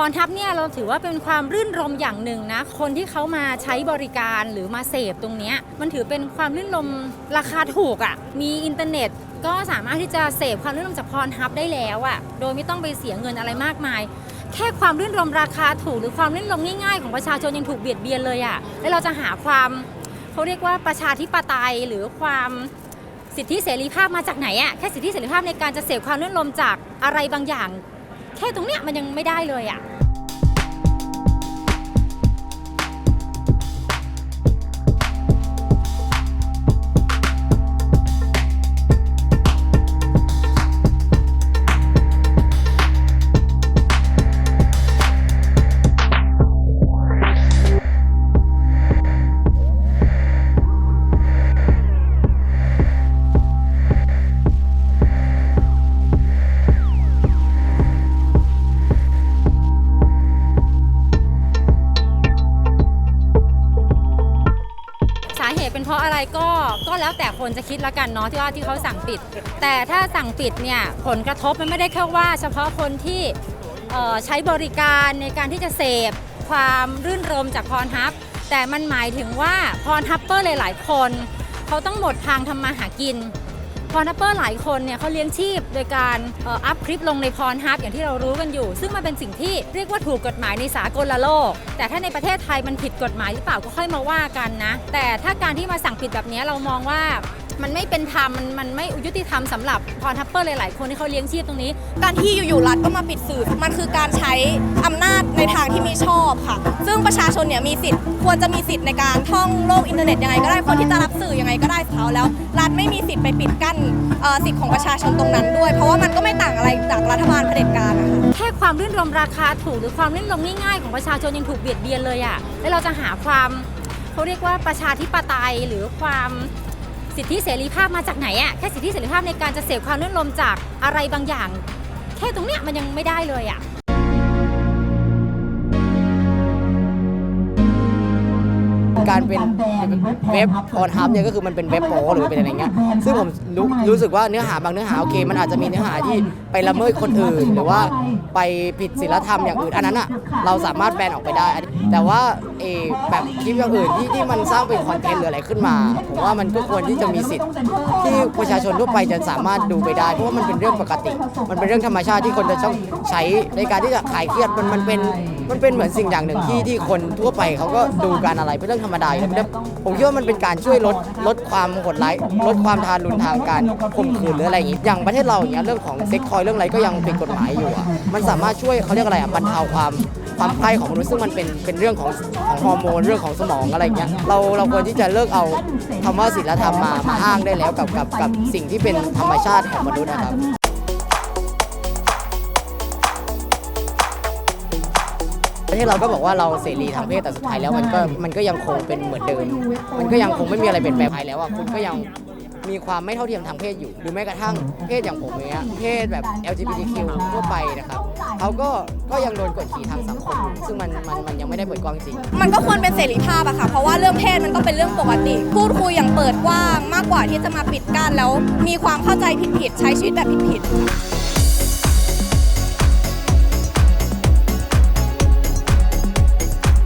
พรทับเนี่ยเราถือว่าเป็นความรื่นรมอย่างหนึ่งนะ คนที่เขามาใช้บริการหรือมาเสพตรงนี้มันถือเป็นความรื่นรมราคาถูกอะ่ะ มีอินเทอร์เน็ตก็สามารถที่จะเสพความรื่นรมจากพรทับได้แล้วอะ่ะ โดยไม่ต้องไปเสียเงินอะไรมากมาย แค่ความรื่นรมราคาถูกหรือความรื่นรมง่ายๆ ของประชาชนยังถูกเบียดเบียนเลยอะ่ะ แล้วเราจะหาความเขาเรียกว่าประชาธิปไตยหรือความสิทธิเสรีภาพมาจากไหนอะ่ะ แค่สิทธิเสรีภาพในการจะเสพความรื่นรมจากอะไรบางอย่าง แค่ตรงเนี้ยมันยังไม่ได้เลยอะ เหตุเป็นเพราะอะไรก็ก็แล้วแต่คนจะคิดละกันเนาะที่ว่าที่เขาสั่งปิด แต่ถ้าสั่งปิดเนี่ยผลกระทบมันไม่ได้แค่ว่า เฉพาะคนที่ใช้บริการในการที่จะเสพความรื่นรมจากพรทับ แต่มันหมายถึงว่าพรทับเปอร์หลาย ๆ คน เขาต้องหมดทางทำมาหากิน พรทัปเปอร์หลายคนเนี่ยเขาเลี้ยงชีพ โดยการอัพคลิปลงในพรทับอย่างที่เรารู้กันอยู่ ซึ่งมันเป็นสิ่งที่เรียกว่าถูกกฎหมายในสากลโลก แต่ถ้าในประเทศไทยมันผิดกฎหมายหรือเปล่าก็ค่อยมาว่ากันนะ แต่ถ้าการที่มาสั่งปิดแบบนี้เรามองว่ามันไม่เป็นธรรมมันมันไม่ยุติธรรมสำหรับพรทัปเปอร์หลาย ๆ คนที่เขาเลี้ยงชีพตรงนี้ การที่อยู่ๆรัฐก็มาปิดสื่อ มันคือการใช้อำนาจในทางที่ม่ชอบค่ ประชาชนเนี่ยมีสิทธิ์ควรจะมีสิทธิ์ในการท่องโลกอินเทอร์เน็ตยังไงก็ได้คนที่จะรับสื่อยังไงก็ได้เขาแล้ว รัฐไม่มีสิทธิ์ไปปิดกั้นสิทธิ์ของประชาชนตรงนั้นด้วย เพราะว่ามันก็ไม่ต่างอะไรจากรัฐบาลเผด็จการนะคะแค่ความรื่นรมราคาถูกหรือความรื่นรมง่ายๆของประชาชนยังถูกเบียดเบียนเลยอะ่ะแล้วเราจะหาความเขาเรียกว่าประชาธิปไตยหรือความสิทธิเสรีภาพมาจากไหนอะ่ะแค่สิทธิเสรีภาพในการจะเสพความรื่นรมจากอะไรบางอย่าง แค่ตรงเนี้ยมันยังไม่ได้เลยอะ การเป็นเว็บออนทับเนี่ยก็คือมันเป็นเว็บโปหรือเป็นอะไรเงี้ยซึ่งผมรู้รู้สึกว่าเนื้อหาบางเนื้อหาโอเค มันอาจจะมีเนื้อหาที่ไปละเมิดคนอื่น หรือว่าไปผิดศีลธรรมอย่างอื่นอันนั้นอะเราสามารถแบนออกไปได้ แต่ว่าเออแบบคลิปอย่างอื่นที่ที่มันสร้างเป็นคอนเทนต์หรืออะไรขึ้นมา ผมว่ามันก็ควรที่จะมีสิทธิ์ ที่ประชาชนทั่วไปจะสามารถดูไปได้ เพราะว่ามันเป็นเรื่องปกติ มันเป็นเรื่องธรรมชาติที่คนจะต้องใช้ในการที่จะขายเครียดมันมันเป็น มันเป็นเหมือนสิ่งอย่างหนึ่งที่ที่คนทั่วไปเขาก็ดูการอะไรเป็นเรื่องธรรมดาอยู่แล้วผมคิดว่ามันเป็นการช่วยลดลดความโหดร้ายลดความทารุณทางการข่มขืนหรืออะไรอย่างงี้อย่างประเทศเราอย่างเงี้ยเรื่องของเซ็กทอยเรื่องอะไรก็ยังเป็นกฎหมายอยู่อะมันสามารถช่วยเขาเรียกอะไรอะบรรเทาความความใคร่ของมนุษย์ซึ่งมันเป็นเป็นเรื่องของของฮอร์โมนเรื่องของสมองอะไรอย่างเงี้ยเราเราควรที่จะเลิกเอาคำว่าศีลธรรมมามาอ้างได้แล้วกับกับกับสิ่งที่เป็นธรรมชาติของมนุษย์นะครับ ประเทศเราก็บอกว่าเราเสรีทางเพศแต่สุดท้ายแล้วมันก็มันก็ยังคงเป็นเหมือนเดิม มันก็ยังคงไม่มีอะไรเปลี่ยนแปลงไปแล้วอะคุณก็ยังมีความไม่เท่าเทียมทางเพศอยู่ หรือแม้กระทั่งเพศอย่างผมเงี้ยเพศแบบ LGBTQ ทั่วไปนะครับเขาก็ก็ยังโดนกดขี่ทางสังคมอยู่ซึ่งมันมันมันยังไม่ได้เปิดกว้างจริง มันก็ควรเป็นเสรีภาพอะค่ะ เพราะว่าเรื่องเพศมันต้องเป็นเรื่องปกติ พูดคุยอย่างเปิดกว้างมากกว่าที่จะมาปิดกั้นแล้ว มีความเข้าใจผิดๆใช้ชีวิตแบบผิดๆ